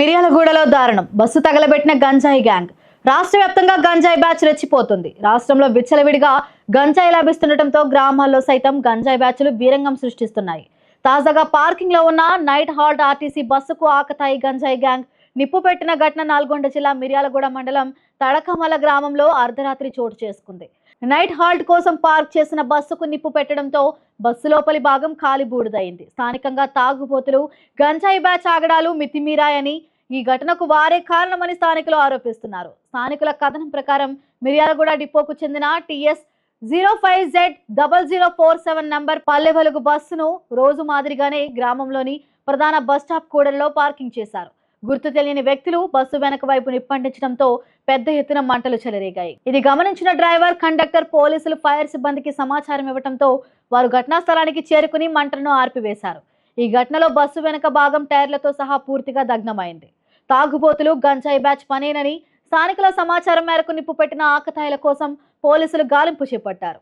మిర్యాలగూడలో దారుణం. బస్సు తగలబెట్టిన గంజాయి గ్యాంగ్. రాష్ట్ర వ్యాప్తంగా గంజాయి బ్యాచ్ రెచ్చిపోతుంది. రాష్ట్రంలో విచ్చలవిడిగా గంజాయి లభిస్తుండటంతో గ్రామాల్లో సైతం గంజాయి బ్యాచ్లు వీరంగం సృష్టిస్తున్నాయి. తాజాగా పార్కింగ్లో ఉన్న నైట్ హాల్ట్ ఆర్టీసీ బస్సుకు ఆకతాయి గంజాయి గ్యాంగ్. నిప్పు పెట్టిన ఘటన నల్గొండ జిల్లా మిర్యాలగూడ మండలం తడకమల గ్రామంలో అర్ధరాత్రి చోటు చేసుకుంది. నైట్ హాల్ట్ కోసం పార్క్ చేసిన బస్సుకు నిప్పు పెట్టడంతో బస్సు లోపలి భాగం కాలిబూడుదైంది స్థానికంగా తాగుబోతులు గంజాయి బ్యాచ్ ఆగడాలు మితిమీరాయని ఈ ఘటనకు వారే కారణమని స్థానికులు ఆరోపిస్తున్నారు. స్థానికుల కథనం ప్రకారం మిర్యాలగూడ డిపోకు చెందిన TS zero five Z double zero four seven number Palle Velugu బస్సును రోజు మాదిరిగానే గ్రామంలోని ప్రధాన బస్ స్టాప్ పార్కింగ్ చేశారు. గుర్తు తెలియని వ్యక్తులు బస్సు వెనక వైపు నిప్పంటించడంతో పెద్ద ఎత్తున మంటలు చెలరేగాయి. ఇది గమనించిన డ్రైవర్ కండక్టర్ పోలీసులు ఫైర్ సిబ్బందికి సమాచారం ఇవ్వడంతో వారు ఘటనా స్థలానికి చేరుకుని మంటలను ఆర్పివేశారు. ఈ ఘటనలో బస్సు వెనక భాగం టైర్లతో సహా పూర్తిగా దగ్నమైంది. తాగుబోతులు గంజాయి బ్యాచ్ పనేనని స్థానికుల సమాచారం మేరకు నిప్పు పెట్టిన ఆకతాయిల కోసం పోలీసులు గాలింపు చేపట్టారు.